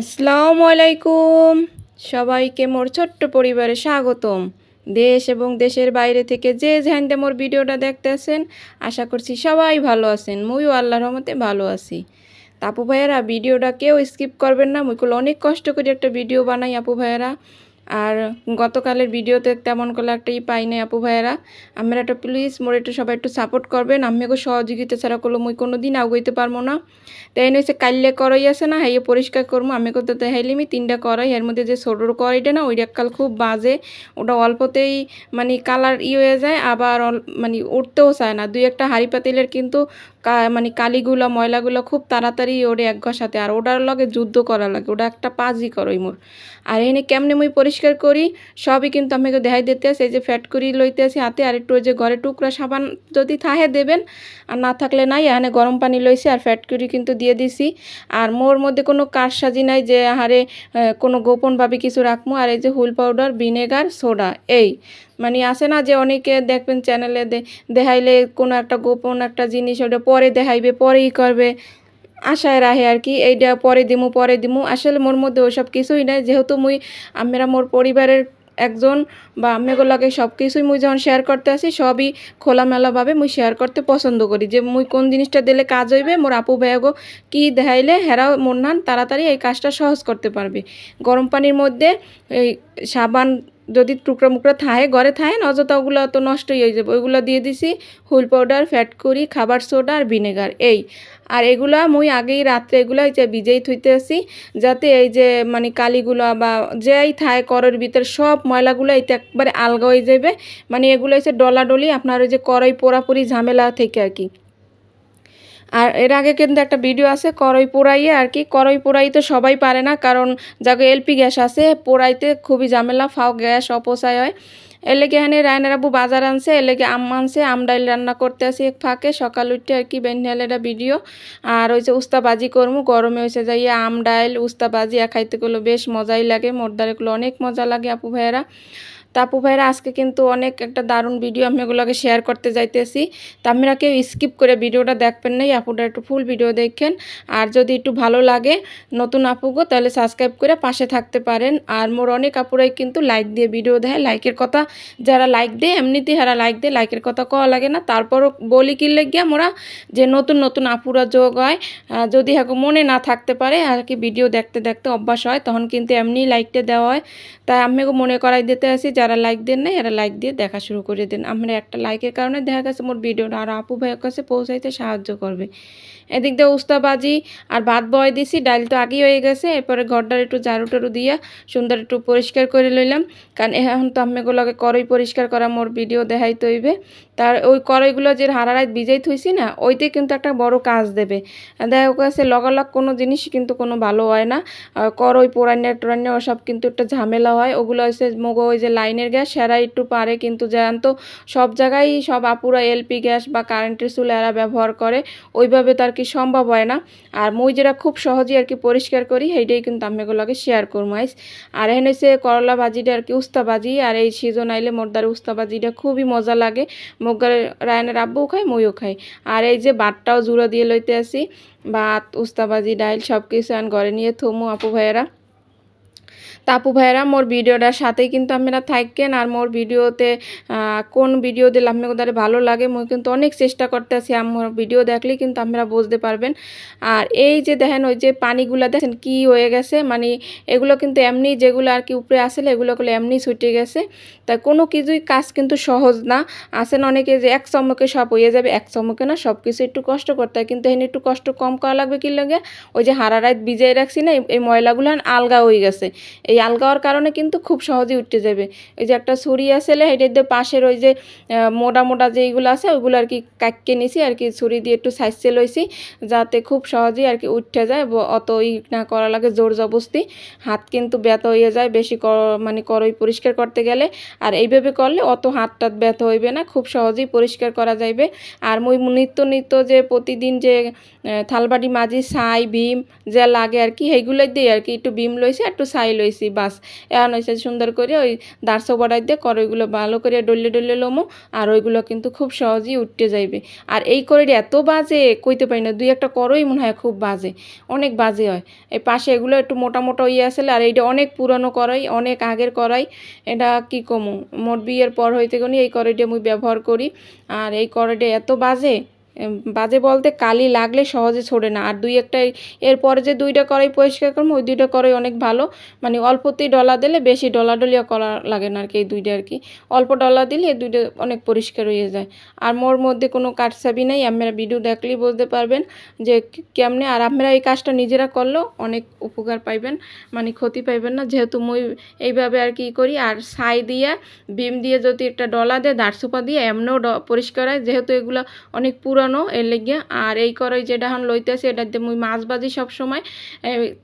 আসসালামু আলাইকুম। সবাইকে মোর ছোট্ট পরিবারে স্বাগতম। দেশ এবং দেশের বাইরে থেকে যে যেখানতে মোর ভিডিওটা দেখতে দেখতেছেন, আশা করছি সবাই ভালো আছেন। মুইও আল্লাহ রহমতে ভালো আছি। তাপু ভাইয়েরা, ভিডিওটা কেউ স্কিপ করবেন না। মুইকুল অনেক কষ্ট করে একটা ভিডিও বানাই আপু ভাইয়েরা। আর গতকালের ভিডিওতে তেমন করে একটা ই পাই নাই আপু ভাইয়েরা। আমরা একটা প্লিজ মোর একটু সবাই একটু সাপোর্ট করবেন। আমি আমিও সহযোগিতা ছাড়া করল মুই কোনো দিন আগাইতে পারব না। তাই হচ্ছে কাল্লে করাই আছে না, হাইয়ে পরিষ্কার করব। আমি করতে দেখাইলিমি তিনটা করাই, এর মধ্যে যে ছোটোর কড়াইটা না, ওইটা কাল খুব বাজে। ওটা অল্পতেই মানে কালার ই হয়ে যায়, আবার মানে উঠতেও চায় না। দুই একটা হাঁড়ি পাতিলের কিন্তু মানে কালিগুলো, ময়লাগুলো খুব তাড়াতাড়ি ওরে এক ঘর সাথে আর ওটার লগে যুদ্ধ করা লাগে। ওটা একটা পাজি করই মোর। আর এনে কেমনে মুই পরিষ্কার করি সবই কিন্তু আমাকে দেখাই দিতে এই যে ফ্যাট করি লইতে আসি হাতে আর একটু যে ঘরে টুকরা সাবান যদি থাহে দেবেন আর না থাকলে নাই এখানে গরম পানি লইছি আর ফ্যাট করি কিন্তু দিয়ে দিছি। আর মোর মধ্যে কোনো কারসাজি নাই যে আহারে আহ, কোনো গোপনভাবে কিছু রাখব আর এই যে হুল পাউডার ভিনেগার সোডা এই। মানে আসে না যে অনেকে দেখবেন চ্যানেলে দেখাইলে কোনো একটা গোপন একটা জিনিস ওটা পরে দেখাইবে পরেই করবে। আশায় রাহে আর কি এইটা পরে দিমু পরে দিমু। আসলে মোর মধ্যে ওসব কিছুই নাই। যেহেতু মুই, আমরা মোর পরিবারের একজন বা আম্মেগুলোকে সব কিছুই মুই যখন শেয়ার করতে আসি, সবই খোলামেলাভাবে মুই শেয়ার করতে পছন্দ করি। যে মুই কোন জিনিসটা দিলে কাজ হইবে, মোর আপু ভাইয়াগো কি দেখাইলে হেরাও মন নান তাড়াতাড়ি এই কাজটা সহজ করতে পারবে। গরম পানির মধ্যে এই সাবান যদি টুকরা মুকরা থাহে ঘরে থাহে অযথা ওগুলো তো নষ্টই হয়ে যাবে। ওইগুলো দিয়ে দিছি হুল পাউডার, ফ্যাট করি, খাবার সোডা আর ভিনেগার, এই। আর এগুলা মুই আগেই রাত্রে এগুলা এই যে ভিজেই থইতে আসি, যাতে এই যে মানে কালিগুলো বা যেই থায় করর ভিতর সব ময়লাগুলো এইতে একবারে আলগা হয়ে যাবে মানে এগুলো হচ্ছে ডলাডলি, আপনার ওই যে কড়াই পোড়াপুরি ঝামেলা থেকে আর কি। আর এর আগে কিন্তু একটা ভিডিও আছে, কড়াই পোড়াইয়ে আর কি। কড়াই পোড়াই তো সবাই পারে না, কারণ যাকে এলপি গ্যাস আছে, পোড়াইতে খুবই ঝামেলা, ফাও গ্যাস অপচয় হয়। এর লেগে এখানে রায়নার বাজার আনছে, এর আম আনছে, আম ডাইল রান্না করতে আসি এক ফাঁকে। সকাল উঠে আর কি বেনহেল এটা ভিডিও আর ওই যে উস্তাবাজি করমু, গরমে হয়েছে যাইয়া আম ডাইল উস্তাবাজি খাইতে গুলো বেশ মজাই লাগে মোরদারেগুলো অনেক মজা লাগে আপু ভাইয়েরা। তা আপু ভাইরা, আজকে কিন্তু অনেক একটা দারুণ ভিডিও আমি এগুলোকে শেয়ার করতে যাইতেছি। তা আপনারা কেউ স্কিপ করে ভিডিওটা দেখবেন নাই আপুটা একটু ফুল ভিডিও দেখেন। আর যদি একটু ভালো লাগে নতুন আপুগো তাহলে সাবস্ক্রাইব করে পাশে থাকতে পারেন। আর মোর অনেক আপুরাই কিন্তু লাইক দিয়ে ভিডিও দেয়। লাইকের কথা যারা লাইক দেয়, এমনিতেই হারা লাইক দেয় লাইকের কথা কওয়া লাগে না। তারপরও বলি কিনলে গিয়া মোরা যে নতুন নতুন আপুরা যোগ হয় যদি হ্যাঁ মনে না থাকতে পারে আর কি ভিডিও দেখতে দেখতে অভ্যাস হয়, তখন কিন্তু এমনি লাইকটা দেওয়া হয়। তাই আমিও মনে করাই দিতে আসি যারা লাইক দেন না, এরা লাইক দিয়ে দেখা শুরু করে দেন। আমরা একটা লাইকের কারণে দেখা গেছে মোর ভিডিওটা আর আপু ভাইয়ের কাছে পৌঁছাইতে সাহায্য করবে। এদিক দিয়ে উস্তাবাজি আর ভাত বয় দিছি ডাল তো আগেই হয়ে গেছে, এরপরে ঘরটার একটু ঝাড়ু টাড়ু দিয়া সুন্দর একটু পরিষ্কার করে লইলাম। কারণ এখন তো আম্মেগুলোকে করই পরিষ্কার করা মোর ভিডিও দেখাই তৈবে তার ওই করইগুলো যে হারারাত বিজাই থইছি না, ওইতে কিন্তু একটা বড় কাজ দেবে। দেখা গেছে লগালগ কোনো জিনিস কিন্তু কোনো ভালো হয় না। করই পোড়ান্য টোরান্য ওসব কিন্তু একটা ঝামেলা হয়। ওগুলো হচ্ছে মগো ওই যে লাইনের গ্যাস, সেরা একটু পারে কিন্তু জান তো, সব জায়গায় সব আপুরা এলপি গ্যাস বা কারেন্টের চুলা এরা ব্যবহার করে, ওইভাবে তো আর কি সম্ভব হয় না। আর মুই যেটা খুব সহজেই আর কি পরিষ্কার করি, সেইটাই কিন্তু আমি এগুলোকে শেয়ার করব আইস আর এখানে সে করলা ভাজিটা আর কি উস্তা ভাজি, আর এই সিজন আইলে মোরদার উস্তা ভাজিটা খুবই মজা লাগে। মোগার রায়নের আব্বুও খায়, মইও খাই। আর এই যে ভাতটাও জুড়ো দিয়ে লইতে আসি, ভাত উস্তাবাজি ডাইল সব কিছু আন ঘরে নিয়ে থমু আপু ভাইয়েরা। তা আপু ভাইয়েরা, মোর ভিডিওটার সাথেই কিন্তু আপনারা থাকেন আর মোর ভিডিওতে কোন ভিডিও দিলে আপনাদের ভালো লাগে মই কিন্তু অনেক চেষ্টা করতেছি আমার ভিডিও দেখলে কিন্তু আপনারা বুঝতে পারবেন। আর এই যে দেখেন, ওই যে পানিগুলা দেখেন কি হয়ে গেছে মানে এগুলো কিন্তু এমনি যেগুলো আর কি উপরে আসলে এগুলো করলে এমনি ছুটে গেছে। তাই কোনো কিছুই কাজ কিন্তু সহজ না। আসেন অনেকে যে এক চমকে সব হয়ে যাবে, এক চমকে না সব কিছু একটু কষ্ট করতে হয়। কিন্তু এখানে একটু কষ্ট কম করা লাগবে কি লাগে? ওই যে হারা রাত রাখছি না, এই ময়লাগুলো আলগা হয়ে গেছে। এই আলগাওয়ার কারণে কিন্তু খুব সহজেই উঠতে যাবে। এই যে একটা ছুরি আসলে এটার দিয়ে পাশের ওই যে মোটা মোটা যেইগুলো আছে, ওইগুলো আর কি কাটকে নিছি, আর কি ছুরি দিয়ে একটু সাইজে লইছি, যাতে খুব সহজেই আর কি উঠতে যায় অত ই না করা লাগে জোর জবস্তি হাত কিন্তু ব্যথা হয়ে যায় বেশি মানে করই পরিষ্কার করতে গেলে, আর এইভাবে করলে অত হাত টাত ব্যথা হইবে না, খুব সহজেই পরিষ্কার করা যাইবে। আর মুই নিত্য নিত্য যে প্রতিদিন যে থালবাটি মাজি, ছাই, ভীম যা লাগে আর কি, সেইগুলোই দিয়ে আর কি একটু ভীম লইছে একটু ছাই লইছে, বাস। এখন হয়েছে সুন্দর করে ওই দাঁড়শো বড়াই দিয়ে করইগুলো ভালো করে ডলে ডলে লমো, আর ওইগুলো কিন্তু খুব সহজেই উঠতে যাইবে। আর এই করইটা এত বাজে, কইতে পারি না, দুই একটা করই মনে হয় খুব বাজে, অনেক বাজে হয়। এই পাশে এগুলো একটু মোটা মোটা ইয়ে আসলে আর এইটা অনেক পুরনো করাই অনেক আগের করাই এটা কি কমু? মোট বিয়ের পর হইতে গনি এই কড়াইটা আমি ব্যবহার করি। আর এই কড়াইটা এত বাজে বাজে বলতে কালি লাগলে সহজে ছোড়ে না। আর দুই একটা এরপরে যে দুইটা কড়াই পরিষ্কার করব, ওই দুইটা কড়াই অনেক ভালো। মানে অল্পতেই ডলা দিলে বেশি ডলাডলিও করা লাগে না আর কি এই দুইটা আর কি অল্প ডলা দিলে এই দুইটা অনেক পরিষ্কার হয়ে যায়। আর মোর মধ্যে কোনো কাটসাবি নাই, আপনারা ভিডিও দেখলেই বুঝতে পারবেন যে কেমনে। আর আপনারা এই কাজটা নিজেরা করলেও অনেক উপকার পাইবেন মানে ক্ষতি পাইবেন না। যেহেতু মুই এইভাবে আর কি করি, আর ছাই দিয়ে বিম দিয়ে যদি একটা ডলা দিয়ে দাঁড়সোপা দিয়ে, এমনও পরিষ্কার হয়। যেহেতু এগুলো অনেক পুরানো এর লেগে আর এই করাই যেটা এখন লইতেছে এটা দিয়ে মুই মাছ বাজি সবসময়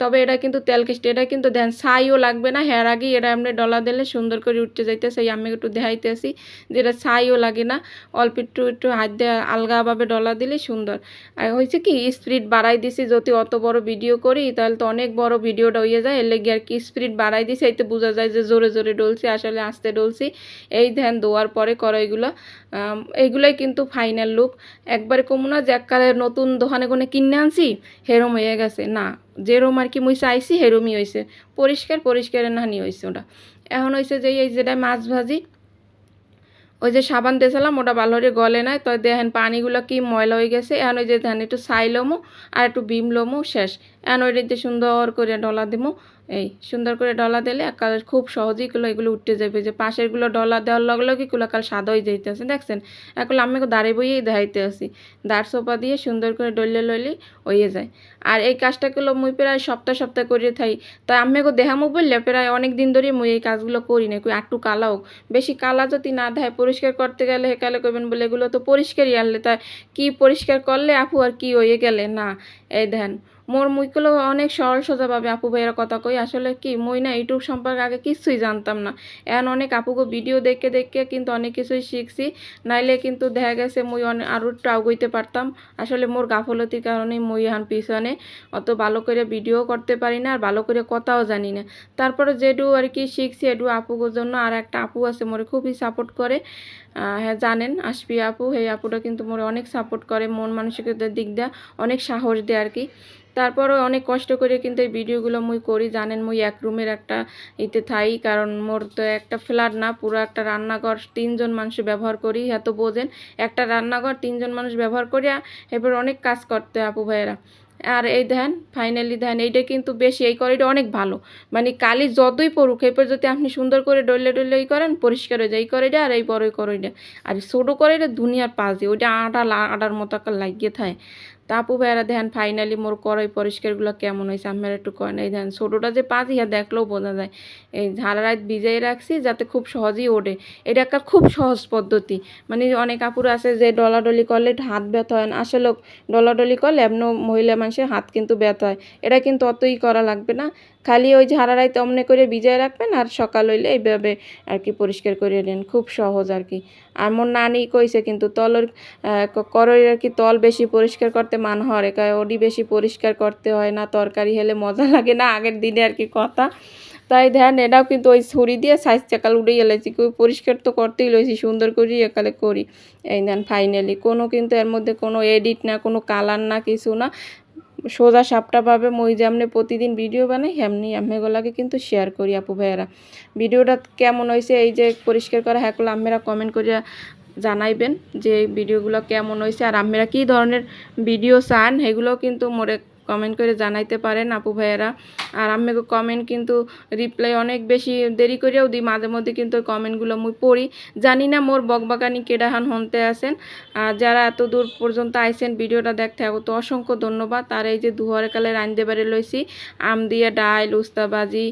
তবে এটা কিন্তু তেল কিস্তি এটা কিন্তু দেন ছাইও লাগবে না। হের আগে এটা এমনি ডলা দিলে সুন্দর করে উঠতে যাইতেছে আমি একটু দেখাইতেছি যেটা ছাইও লাগে না। অল্প একটু একটু হাত দিয়ে আলগাভাবে ডলা দিলে সুন্দর। আর হয়েছে কি স্পিড বাড়াই দিছি যদি অত বড় ভিডিও করি তাহলে তো অনেক বড় ভিডিওটা হয়ে যায়। এর লেগে আর কি স্পিড বাড়াই দিছি এতে বোঝা যায় যে জোরে জোরে ডলছি আসলে আস্তে ডলছি। এই ধ্যান দোয়ার পরে কড়াইগুলো আম, এইগুলাই কিন্তু ফাইনাল লুক একবারে কমু না যে এককালে নতুন দোকানে কোনে কিনে আনছি, হেরম হয়ে গেছে। না, যেরম আর কি মুই চাইছি হেরমই হয়েছে পরিষ্কার পরিষ্কারের নাহানি হয়েছে ওটা। এখন হয়েছে যে এই যেটা মাছ ভাজি, ওই যে সাবান দিয়েছিলাম ওটা ভালো করে গলে নাই। তো দেখেন পানিগুলো কি ময়লা হয়ে গেছে। এখন ওই যে ধান একটু ছাই লমো আর একটু বিম লমো, শেষ। এখন ওইটাতে সুন্দর করে ডলা দিমো। এই সুন্দর করে ডলা দিলে একাল খুব সহজেই গুলো এগুলো উঠতে যাবে। যে পাশেরগুলো ডলা দেওয়ার লগে লগে কুলো কাল সাদা হয়ে যাইতেছে। দেখছেন? এখন আমি দাঁড়িয়ে বইয়েই দেখাইতে আসি। দাঁড় সোপা দিয়ে সুন্দর করে ডললে লইলে হয়ে যায়। আর এই কাজটা গুলো মুই প্রায় সপ্তাহ সপ্তাহ করে থাই। তাই আমি দেখামো বললে প্রায় অনেক দিন ধরে মুই এই কাজগুলো করি না কই একটু হোক। বেশি কালা যদি না দেয় পরিষ্কার করতে গেলে হেকালে করবেন বলে এগুলো তো পরিষ্কারই আনলে। তাই কি পরিষ্কার করলে আপু আর কি হয়ে গেলে? না, এই দেন। মোর মুইগুলো অনেক সরল সোজাভাবে আপু ভাইয়ের কথা কই। আসলে কি, মুই না ইউটিউব সম্পর্কে আগে কিছুই জানতাম না। এখন অনেক আপুকে ভিডিও দেখে দেখে কিন্তু অনেক কিছুই শিখছি। নাইলে কিন্তু দেখা গেছে মুই অনেক আরও একটু আগুইতে পারতাম। আসলে মোর গাফলতির কারণে মুই এখন পিছনে অত ভালো করে ভিডিও করতে পারি না আর ভালো করে কথাও জানি না। তারপরে যেটু আর কি শিখছি এটু আপুর জন্য আর একটা আপু আছে মোরে খুবই সাপোর্ট করে। হ্যাঁ জানেন আসবি আপু এই আপুটা কিন্তু মোরে অনেক সাপোর্ট করে, মন মানসিকতার দিক দিয়ে অনেক সাহস দেয় আর কি। তারপরে অনেক কষ্ট করে কিন্তু এই ভিডিওগুলো মুই করি। জানেন মুই এক রুমের একটা ইতে থাই, কারণ মোর তো একটা ফ্ল্যাট না, পুরো একটা রান্নাঘর তিনজন মানুষ ব্যবহার করি, এত বোঝেন। একটা রান্নাঘর তিনজন মানুষ ব্যবহার করি এবার অনেক কাজ করতে আপু ভাইয়েরা। আর এই ধ্যান ফাইনালি ধ্যান, এইটা কিন্তু বেশি, এই করিটা অনেক ভালো। মানে কালি যতই পড়ুক, এরপর যদি আপনি সুন্দর করে ডলে ডলে ই করেন, পরিষ্কার হয়ে যায়, এই করিটা আর এই বড়ই করিটা আর ছোটো করিটা দুনিয়ার পাশ ওইটা আটা আটার মতো লাগিয়ে থাকে আপু ভাইরা দেখেন ফাইনালি মোর করাই পরিষ্কারগুলো কেমন হয়েছে, আপনারা একটু করেন এই দেখেন, ছোটোটা যে পাঁচ ইয়া দেখলেও বোঝা যায়, এই ঝাড়া রাত ভিজাই রাখছি যাতে খুব সহজেই ওঠে। এটা একটা খুব সহজ পদ্ধতি। মানে অনেক আপুর আছে যে ডলাডলি করলে হাত ব্যথা হয় না। আসলে ডলাডলি করলে এমন মহিলা মানুষের হাত কিন্তু ব্যথা হয়। এটা কিন্তু অতই করা লাগবে না। খালি ওই ঝাড়া রাইতে অমনে করে ভিজায় রাখবেন আর সকাল হইলে এইভাবে আর কি পরিষ্কার করে নেন, খুব সহজ আর কি। আর মোর নানি কইছে কিন্তু তলের করই আর কি তল বেশি পরিষ্কার করতে মান হরে, কয় ওডি বেশি পরিষ্কার করতে হয় না, তরকারি হলে মজা লাগে না আগের দিনে আর কি কথা। তাই ধ্যান এটাও কিন্তু ওই ছুরি দিয়ে সাইজ চাকাল উড়ে গেলেছি পরিষ্কার তো করতেই লইছি, সুন্দর করি, একালে করি। এই দেন ফাইনালি কোনো কিন্তু এর মধ্যে কোনো এডিট না, কোনো কালার না, কিছু না। সোজা সাপটা পাবে, মই যেমনি প্রতিদিন ভিডিও বানাই এমনি আম্মেগুলাকে কিন্তু শেয়ার করি আপু ভাইয়েরা। ভিডিওটা কেমন হয়েছে এই যে পরিষ্কার করা হ্যাঁগুলো আম্মেরা কমেন্ট করিয়া জানাইবেন যে ভিডিওগুলো কেমন হয়েছে। আর আপনারা কী ধরনের ভিডিও চান সেগুলোও কিন্তু মোরে কমেন্ট করে জানাইতে পারেন আপু ভাইয়েরা। আর আমি কমেন্ট কিন্তু রিপ্লাই অনেক বেশি দেরি করেও দিই, মাঝে মধ্যে কিন্তু কমেন্টগুলো মুই পড়ি। জানি না মোর বকবাগানি কেডাহান হনতে আসেন আর যারা এত দূর পর্যন্ত আইসেন ভিডিওটা দেখতে হবে তো অসংখ্য ধন্যবাদ। আর এই যে দুহরে কালে রান্ধতে বাড়ি লইছি, আম দিয়ে ডাইল উস্তাবাজি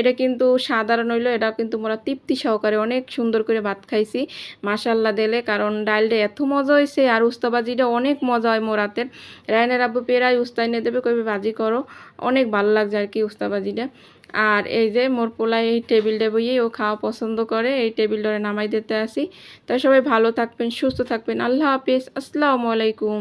এটা কিন্তু সাধারণ হইল এটা কিন্তু মোরা তৃপ্তি সহকারে অনেক সুন্দর করে ভাত খাইছি। মাসাল্লা দিলে, কারণ ডাইলটা এত মজা হয়েছে আর উস্তাবাজিটা অনেক মজা হয় মোরাতের রায়নের আব্বু পেরাই উস্তা এনে দেবে, কইবে, ভাজি করো। অনেক ভালো লাগছে আর কি উস্তা উস্তাবাজিটা। আর এই যে মোর পোলাই এই টেবিলটা বইয়ে ও খাওয়া পছন্দ করে, এই টেবিলটা নামাই দিতে আসি। তাই সবাই ভালো থাকবেন, সুস্থ থাকবেন। আল্লাহ হাফিজ। আসসালামু আলাইকুম।